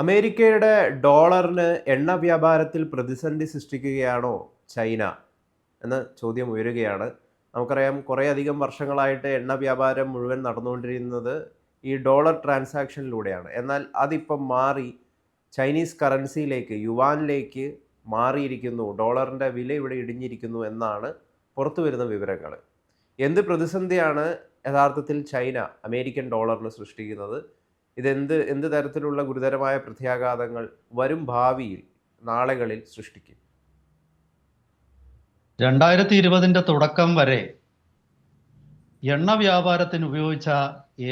അമേരിക്കയുടെ ഡോളറിന് എണ്ണ വ്യാപാരത്തിൽ പ്രതിസന്ധി സൃഷ്ടിക്കുകയാണോ ചൈന? എന്ന ചോദ്യം ഉയരുകയാണ്. നമുക്കറിയാം കുറേയധികം വർഷങ്ങളായിട്ട് എണ്ണ വ്യാപാരം മുഴുവൻ നടന്നുകൊണ്ടിരുന്നത് ഈ ഡോളർ ട്രാൻസാക്ഷനിലൂടെയാണ്. എന്നാൽ അതിപ്പം മാറി ചൈനീസ് കറൻസിയിലേക്ക് യുവാനിലേക്ക് മാറിയിരിക്കുന്നു. ഡോളറിന്റെ വില ഇവിടെ ഇടിഞ്ഞിരിക്കുന്നു എന്നാണ് പുറത്തു വരുന്ന വിവരങ്ങൾ. എന്ത് പ്രതിസന്ധിയാണ് യഥാർത്ഥത്തിൽ ചൈന അമേരിക്കൻ ഡോളറിന് സൃഷ്ടിക്കുന്നത്? ഇതെന്ത് എന്ത് തരത്തിലുള്ള ഗുരുതരമായ പ്രത്യാഘാതങ്ങൾ വരും ഭാവിയിൽ നാളുകളിൽ സൃഷ്ടിക്കും? രണ്ടായിരത്തി ഇരുപതിന്റെ തുടക്കം വരെ എണ്ണ വ്യാപാരത്തിന് ഉപയോഗിച്ച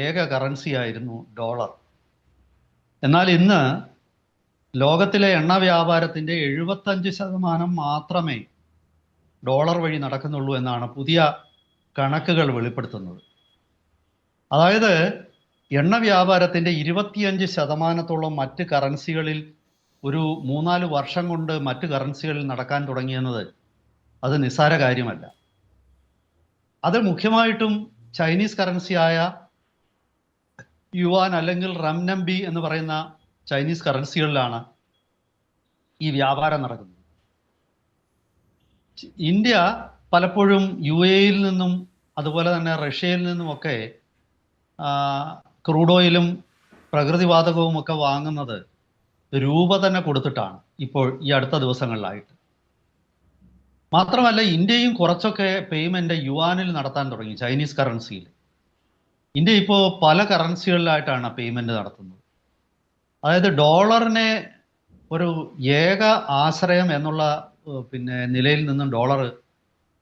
ഏക കറൻസി ആയിരുന്നു ഡോളർ എന്നാൽ ഇന്ന് ലോകത്തിലെ എണ്ണ വ്യാപാരത്തിന്റെ എഴുപത്തഞ്ച് ശതമാനം മാത്രമേ ഡോളർ വഴി നടക്കുന്നുള്ളൂ എന്നാണ് പുതിയ കണക്കുകൾ വെളിപ്പെടുത്തുന്നത്. അതായത് എണ്ണ വ്യാപാരത്തിന്റെ ഇരുപത്തിയഞ്ച് ശതമാനത്തോളം മറ്റ് കറൻസികളിൽ ഒരു മൂന്നാൽ വർഷം കൊണ്ട് മറ്റ് കറൻസികളിൽ നടക്കാൻ തുടങ്ങിയെന്നത് അത് നിസ്സാര കാര്യമല്ല. അത് മുഖ്യമായിട്ടും ചൈനീസ് കറൻസിയായ യുവാൻ അല്ലെങ്കിൽ റംനംബി എന്ന് പറയുന്ന ചൈനീസ് കറൻസികളിലാണ് ഈ വ്യാപാരം നടക്കുന്നത്. ഇന്ത്യ പലപ്പോഴും യു എയിൽ നിന്നും അതുപോലെ തന്നെ റഷ്യയിൽ നിന്നുമൊക്കെ ക്രൂഡ് ഓയിലും പ്രകൃതിവാതകവും ഒക്കെ വാങ്ങുന്നത് രൂപ തന്നെ കൊടുത്തിട്ടാണ് ഇപ്പോൾ ഈ അടുത്ത ദിവസങ്ങളിലായിട്ട്. മാത്രമല്ല ഇന്ത്യയും കുറച്ചൊക്കെ പേയ്മെന്റ് യുവാനിൽ നടത്താൻ തുടങ്ങി ചൈനീസ് കറൻസിയിൽ ഇന്ത്യ ഇപ്പോൾ പല കറൻസികളിലായിട്ടാണ് പേയ്മെന്റ് നടത്തുന്നത്. അതായത് ഡോളറിനെ ഒരു ഏക ആശ്രയം എന്നുള്ള പിന്നെ നിലയിൽ നിന്നും ഡോളർ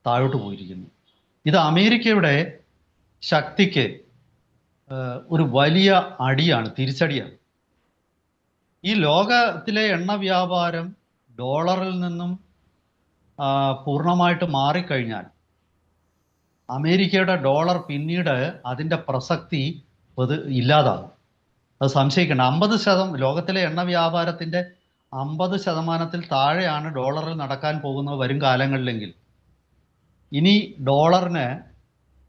താഴോട്ട് പോയിരിക്കുന്നു. ഇത് അമേരിക്കയുടെ ശക്തിക്ക് ഒരു വലിയ അടിയാണ് തിരിച്ചടിയാണ്. ഈ ലോകത്തിലെ എണ്ണ വ്യാപാരം ഡോളറിൽ നിന്നും പൂർണമായിട്ട് മാറിക്കഴിഞ്ഞാൽ അമേരിക്കയുടെ ഡോളർ പിന്നീട് അതിന്റെ പ്രസക്തി അത് ഇല്ലാതാകും. അത് സംശയിക്കണം അമ്പത് ശതം ലോകത്തിലെ എണ്ണ വ്യാപാരത്തിന്റെ അമ്പത് ശതമാനത്തിൽ താഴെയാണ് ഡോളറിൽ നടക്കാൻ പോകുന്നത് വരും കാലങ്ങളിലെങ്കിൽ. ഇനി ഡോളറിന്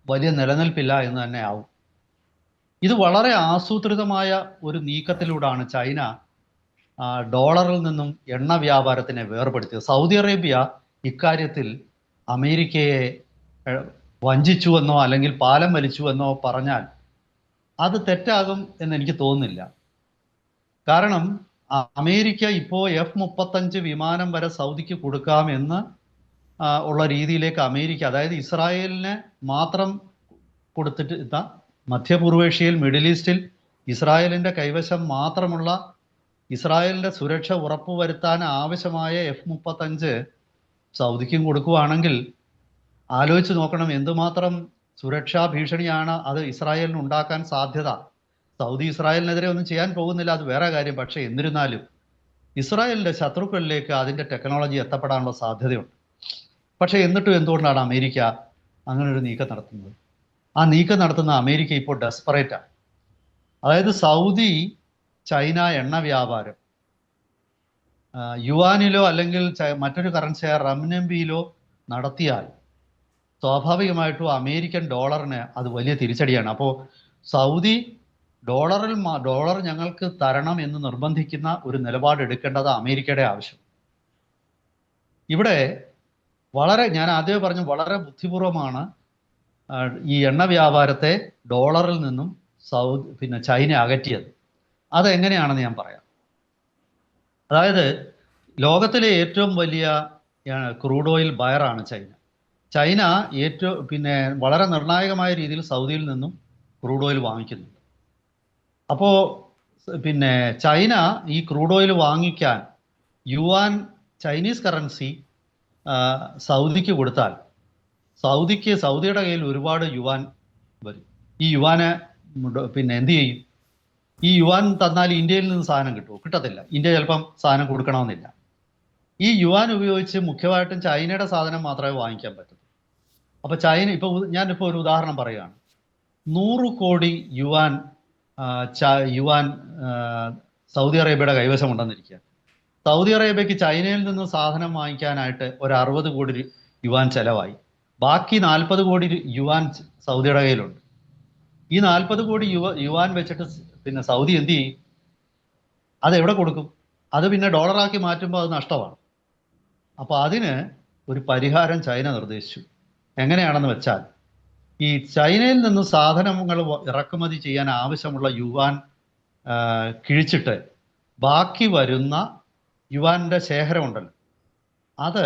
വലിയ നിലനിൽപ്പില്ല എന്ന് തന്നെ ആവും. ഇത് വളരെ ആസൂത്രിതമായ ഒരു നീക്കത്തിലൂടെയാണ് ചൈന ഡോളറിൽ നിന്നും എണ്ണ വ്യാപാരത്തിനെ വേർപെടുത്തിയത്. സൗദി അറേബ്യ ഇക്കാര്യത്തിൽ അമേരിക്കയെ വഞ്ചിച്ചുവെന്നോ അല്ലെങ്കിൽ പാലം വലിച്ചുവെന്നോ പറഞ്ഞാൽ അത് തെറ്റാകും എന്ന് എനിക്ക് തോന്നുന്നില്ല. കാരണം അമേരിക്ക ഇപ്പോൾ എഫ് മുപ്പത്തഞ്ച് വിമാനം വരെ സൗദിക്ക് കൊടുക്കാമെന്ന് ഉള്ള രീതിയിലേക്ക് അമേരിക്ക അതായത് ഇസ്രായേലിനെ മാത്രം കൊടുത്തിട്ട് മധ്യപൂർവേഷ്യയിൽ മിഡിൽ ഈസ്റ്റിൽ ഇസ്രായേലിന്റെ കൈവശം മാത്രമുള്ള ഇസ്രായേലിന്റെ സുരക്ഷ ഉറപ്പുവരുത്താൻ ആവശ്യമായ എഫ് മുപ്പത്തഞ്ച് സൗദിക്കും കൊടുക്കുകയാണെങ്കിൽ ആലോചിച്ച് നോക്കണം എന്തുമാത്രം സുരക്ഷാ ഭീഷണിയാണ് അത് ഇസ്രായേലിന് ഉണ്ടാക്കാൻ സാധ്യത. സൗദി ഇസ്രായേലിനെതിരെ ഒന്നും ചെയ്യാൻ പോകുന്നില്ല അത് വേറെ കാര്യം. പക്ഷേ എന്നിരുന്നാലും ഇസ്രായേലിന്റെ ശത്രുക്കളിലേക്ക് അതിന്റെ ടെക്നോളജി എത്തപ്പെടാനുള്ള സാധ്യതയുണ്ട്. പക്ഷേ എന്നിട്ടും എന്തുകൊണ്ടാണ് അമേരിക്ക അങ്ങനെ ഒരു നീക്കം നടത്തുന്നത്? ആ നീക്കം നടത്തുന്ന അമേരിക്ക ഇപ്പോൾ ഡെസ്പറേറ്റാണ് അതായത് സൗദി ചൈന എണ്ണ വ്യാപാരം. യുവാനിലോ അല്ലെങ്കിൽ മറ്റൊരു കറൻസിയായ റംനംബിയിലോ നടത്തിയാൽ സ്വാഭാവികമായിട്ടും അമേരിക്കൻ ഡോളറിന് അത് വലിയ തിരിച്ചടിയാണ്. അപ്പോൾ സൗദി ഡോളറിൽ ഡോളർ ഞങ്ങൾക്ക് തരണം എന്ന് നിർബന്ധിക്കുന്ന ഒരു നിലപാട് എടുക്കേണ്ടത് അമേരിക്കയുടെ ആവശ്യം. ഇവിടെ വളരെ ഞാൻ ആദ്യമേ പറഞ്ഞു വളരെ ബുദ്ധിപൂർവമാണ് ഈ എണ്ണ വ്യാപാരത്തെ ഡോളറിൽ നിന്നും സൗദി പിന്നെ ചൈന അകറ്റിയത്. അതെങ്ങനെയാണെന്ന് ഞാൻ പറയാം. അതായത് ലോകത്തിലെ ഏറ്റവും വലിയ ക്രൂഡ് ഓയിൽ ബയറാണ് ചൈന. ചൈന ഏറ്റവും പിന്നെ വളരെ നിർണായകമായ രീതിയിൽ സൗദിയിൽ നിന്നും ക്രൂഡ് ഓയിൽ വാങ്ങിക്കുന്നുണ്ട്. അപ്പോൾ പിന്നെ ചൈന ഈ ക്രൂഡ് ഓയിൽ വാങ്ങിക്കാൻ യുവാൻ ചൈനീസ് കറൻസി സൗദിക്ക് കൊടുത്താൽ സൗദിക്ക് സൗദിയുടെ കയ്യിൽ ഒരുപാട് യുവാൻ വരും. ഈ യുവാനെ പിന്നെ എന്ത് ചെയ്യും? ഈ യുവാൻ തന്നാൽ ഇന്ത്യയിൽ നിന്ന് സാധനം കിട്ടുമോ കിട്ടത്തില്ല. ഇന്ത്യ ചിലപ്പം സാധനം കൊടുക്കണമെന്നില്ല. ഈ യുവാൻ ഉപയോഗിച്ച് മുഖ്യമായിട്ടും ചൈനയുടെ സാധനം മാത്രമേ വാങ്ങിക്കാൻ പറ്റൂ. അപ്പൊ ചൈന ഇപ്പൊ ഞാനിപ്പോ ഒരു ഉദാഹരണം പറയുകയാണ്. നൂറ് കോടി യുവാൻ യുവാൻ സൗദി അറേബ്യയുടെ കൈവശമുണ്ടെന്നിരിക്കുക സൗദി അറേബ്യക്ക് ചൈനയിൽ നിന്ന് സാധനം വാങ്ങിക്കാനായിട്ട് ഒരു അറുപത് കോടി യുവാൻ ചെലവായി. ബാക്കി നാൽപ്പത് കോടി യുവാൻ സൗദിയുടെ കയ്യിലുണ്ട്. ഈ നാൽപ്പത് കോടി യുവ യുവാൻ വെച്ചിട്ട് പിന്നെ സൗദി എന്ത് ചെയ്യും? അത് എവിടെ കൊടുക്കും? അത് പിന്നെ ഡോളറാക്കി മാറ്റുമ്പോൾ അത് നഷ്ടമാണ്. അപ്പോൾ അതിന് ഒരു പരിഹാരം ചൈന നിർദ്ദേശിച്ചു. എങ്ങനെയാണെന്ന് വെച്ചാൽ ഈ ചൈനയിൽ നിന്ന് സാധനങ്ങൾ ഇറക്കുമതി ചെയ്യാൻ ആവശ്യമുള്ള യുവാൻ കിഴിച്ചിട്ട് ബാക്കി വരുന്ന യുവാന്റെ ശേഖരമുണ്ടല്ലോ അത്